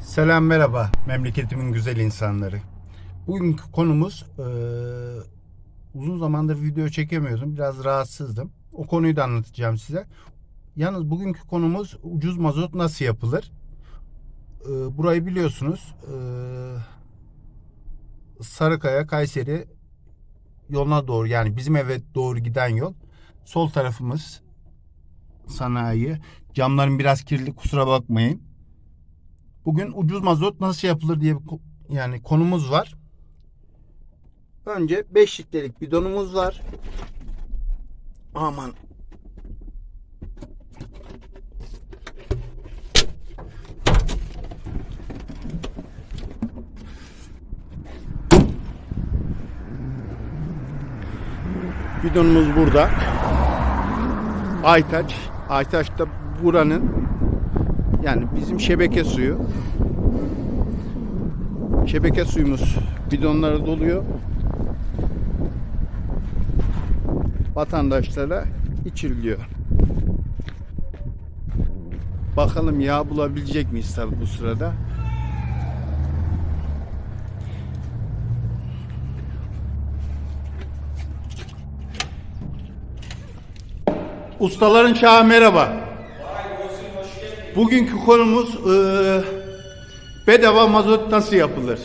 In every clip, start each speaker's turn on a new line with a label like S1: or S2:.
S1: Selam merhaba memleketimin güzel insanları. Bugünkü konumuz eee, uzun zamandır video çekemiyordum. Biraz rahatsızdım. O konuyu da anlatacağım size. Yalnız bugünkü konumuz ucuz mazot nasıl yapılır? Eee, burayı biliyorsunuz. Eee, Sarıkaya, Kayseri yoluna doğru yani bizim eve doğru giden yol. Sol tarafımız sanayi. Camlarım biraz kirli kusura bakmayın. Bugün ucuz mazot nasıl yapılır diye yani konumuz var. Önce 5 litrelik bidonumuz var. Aman. Bidonumuz burada. Aytaç. Aytaç da buranın yani bizim şebeke suyu. Şebeke suyumuz bidonlara doluyor. Vatandaşlara içiriliyor. Bakalım yağ bulabilecek miyiz tabi bu sırada. Ustaların çağı merhaba. Bugünkü konumuz eee, bedava mazot nasıl yapılır?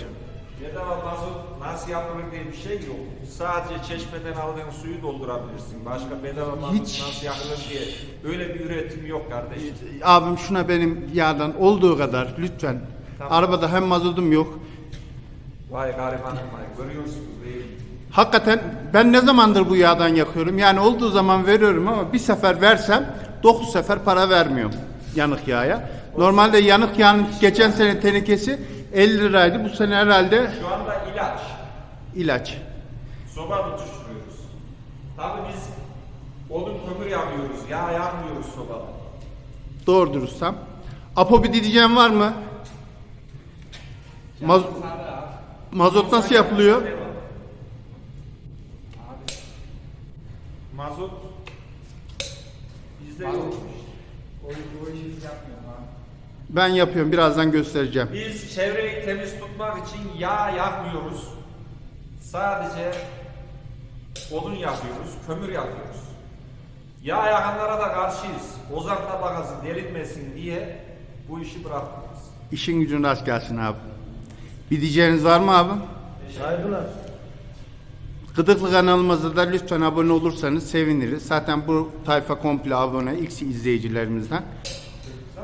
S2: Bedava mazot nasıl yapılır diye bir şey yok. Sadece çeşmeden aldığın suyu doldurabilirsin. Başka bedava mazot
S1: Hiç-
S2: nasıl yapılır diye öyle bir üretim yok kardeşim.
S1: Abim şuna benim yağdan olduğu kadar lütfen.
S2: Tamam.
S1: Arabada hem mazotum yok.
S2: Vay garibanım vay görüyorsunuz değil mi?
S1: Hakikaten ben ne zamandır bu yağdan yakıyorum? Yani olduğu zaman veriyorum ama bir sefer versem 9 sefer para vermiyorum yanık yağa. Normalde yanık yağın geçen sene tenekesi 50 liraydı. Bu sene herhalde
S2: Şu anda ilaç.
S1: ilaç.
S2: Soba tutuşturuyoruz. Tabii biz odun kömür yapıyoruz. Yağ yakmıyoruz sobada.
S1: Doğru dürüstsem. Apo bir diyeceğim var mı? Maz- mazot nasıl yapılıyor?
S2: Mazot bizde yok.
S1: Ben yapıyorum. Birazdan göstereceğim.
S2: Biz çevreyi temiz tutmak için yağ yakmıyoruz. Sadece odun yakıyoruz, kömür yakıyoruz. Yağ yakanlara da karşıyız. Ozan tabakası delinmesin diye bu işi bırakmıyoruz.
S1: İşin gücün rast gelsin abi. Bir diyeceğiniz var mı abi?
S2: Saygılar.
S1: Gıdıklı kanalımıza da lütfen abone olursanız seviniriz. Zaten bu tayfa komple abone ilk izleyicilerimizden.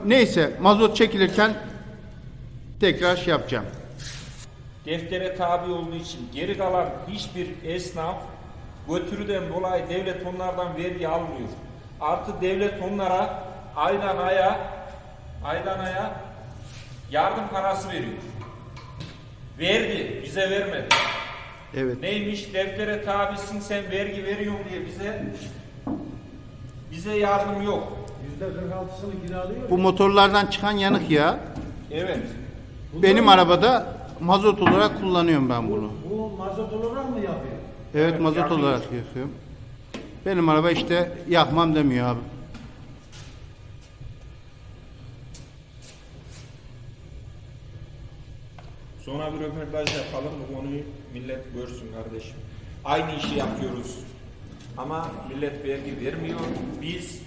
S1: Neyse mazot çekilirken tekrar şey yapacağım.
S2: Deftere tabi olduğu için geri kalan hiçbir esnaf götürüden dolayı devlet onlardan vergi almıyor. Artı devlet onlara aydan aya aydan aya yardım parası veriyor. Verdi, bize vermedi.
S1: Evet.
S2: Neymiş deftere tabisin sen vergi veriyorsun diye bize bize yardım yok.
S3: %46'sını kiralıyor.
S1: Bu motorlardan çıkan yanık yağ
S2: Evet.
S1: benim arabada mazot olarak kullanıyorum ben bunu.
S3: Bu mazot olarak mı yapıyor?
S1: Evet
S2: Evet,
S1: mazot
S2: yakıyoruz.
S1: olarak yakıyorum. Benim araba işte yakmam demiyor abi.
S2: Sonra bir röportaj yapalım bu konuyu millet görsün kardeşim. Aynı işi yapıyoruz. Ama millet vergi vermiyor. Biz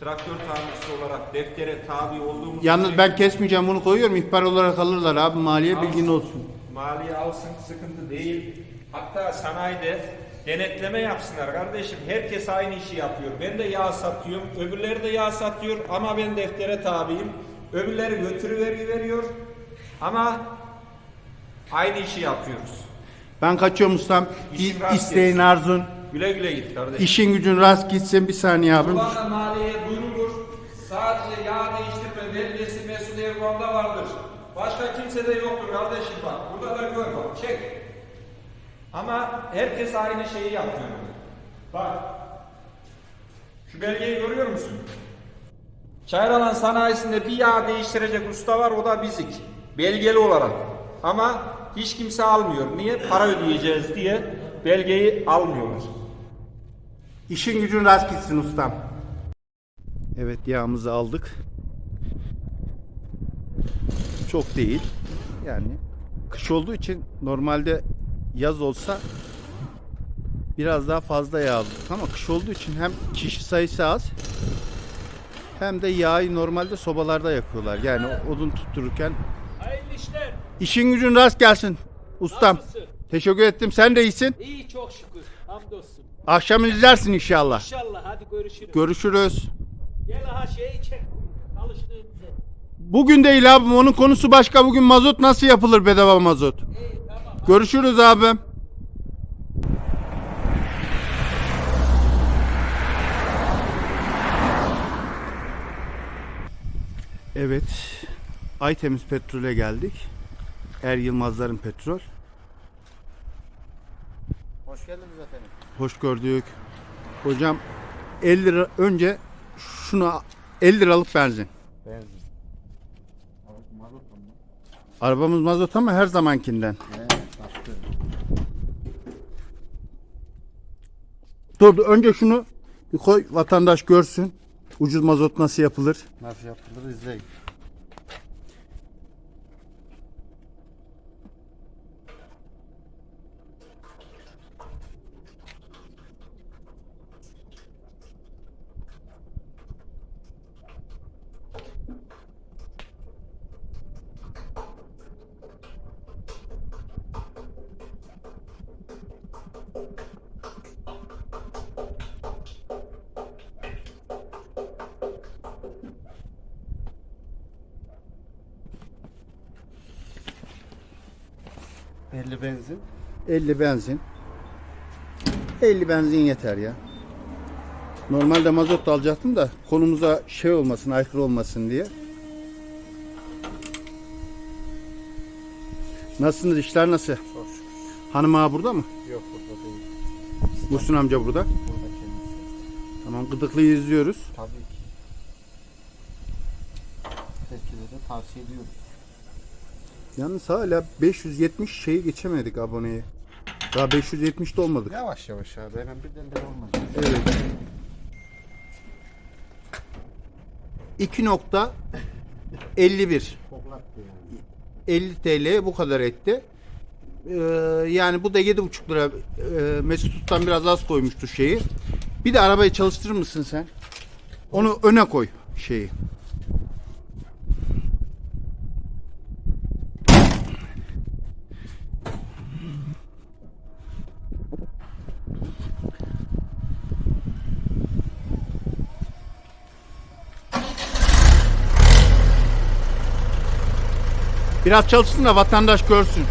S2: traktör tamircisi olarak deftere tabi olduğumuz
S1: Yalnız ben kesmeyeceğim bunu koyuyorum. İhbar olarak alırlar abi. Maliye bilgin olsun.
S2: Maliye alsın sıkıntı değil. Hatta sanayide denetleme yapsınlar kardeşim. Herkes aynı işi yapıyor. Ben de yağ satıyorum. Öbürleri de yağ satıyor ama ben deftere tabiyim. Öbürleri götürü veriyor. Ama aynı işi yapıyoruz.
S1: Ben kaçıyorum ustam. İsteğin arzun.
S2: Güle güle git kardeşim.
S1: İşin gücün rast gitsin bir saniye abim.
S2: Şu anda maliyeye duyurulur. Sadece yağ değiştirme belgesi Mesut Erdoğan'da vardır. Başka kimse de yoktur kardeşim bak. Burada da gör bak. Çek. Ama herkes aynı şeyi yapıyor. Bak. Şu belgeyi görüyor musun? Çayralan sanayisinde bir yağ değiştirecek usta var o da bizik. Belgeli olarak. Ama hiç kimse almıyor. Niye? Para ödeyeceğiz diye belgeyi almıyorlar.
S1: İşin gücün rast gitsin ustam. Evet yağımızı aldık. Çok değil. Yani kış olduğu için normalde yaz olsa biraz daha fazla yağ ama kış olduğu için hem kişi sayısı az hem de yağı normalde sobalarda yakıyorlar. Yani odun tuttururken
S4: Hayırlı işler.
S1: işin gücün rast gelsin ustam.
S4: Nasılsın?
S1: Teşekkür ettim. Sen de iyisin.
S4: İyi çok şükür. Hamdolsun.
S1: Akşam izlersin inşallah.
S4: İnşallah hadi görüşürüz.
S1: Görüşürüz.
S4: Gel aha şeyi çek.
S1: Bugün değil abim. Onun konusu başka. Bugün mazot nasıl yapılır bedava mazot?
S4: İyi tamam.
S1: Görüşürüz abim. Evet. Aytemiz Petrol'e geldik. Er Yılmazların petrol.
S3: Hoş geldiniz efendim.
S1: Hoş gördük. Hocam 50 lira önce şuna 50 liralık benzin.
S3: Benzin.
S1: Arabamız mazot ama her zamankinden.
S3: Evet,
S1: dur, önce şunu bir koy vatandaş görsün. Ucuz mazot nasıl yapılır?
S3: Nasıl yapılır izleyin. Belli benzin.
S1: 50 benzin. 50 benzin yeter ya. Normalde mazot da alacaktım da konumuza şey olmasın, aykırı olmasın diye. Nasılsınız? işler nasıl?
S3: Çok şükür.
S1: Hanım ağa burada mı?
S3: Yok burada değil.
S1: Muhsin amca burada.
S3: Burada kendisi.
S1: Tamam Gıdıklı'yı izliyoruz.
S3: Tabii ki. Herkese de tavsiye ediyoruz.
S1: Yalnız hala 570 şeyi geçemedik aboneyi. Daha 570'de olmadık.
S3: Yavaş yavaş abi. Hemen birden de olmaz.
S1: Evet. 2.51
S3: Koklattı yani.
S1: 50 TL bu kadar etti. Ee, yani bu da 7,5 lira. Ee, Mesut Usta'm biraz az koymuştu şeyi. Bir de arabayı çalıştırır mısın sen? Onu öne koy şeyi. Biraz çalışsın da vatandaş görsün.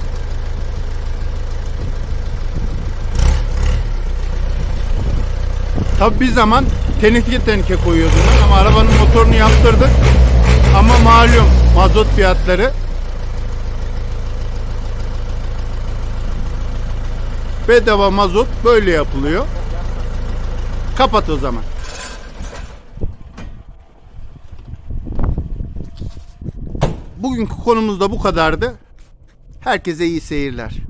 S1: Tabi bir zaman tenike tenike koyuyordum ben ama arabanın motorunu yaptırdık. Ama malum mazot fiyatları. Bedava mazot böyle yapılıyor. Kapat o zaman. Bugünkü konumuz da bu kadardı. Herkese iyi seyirler.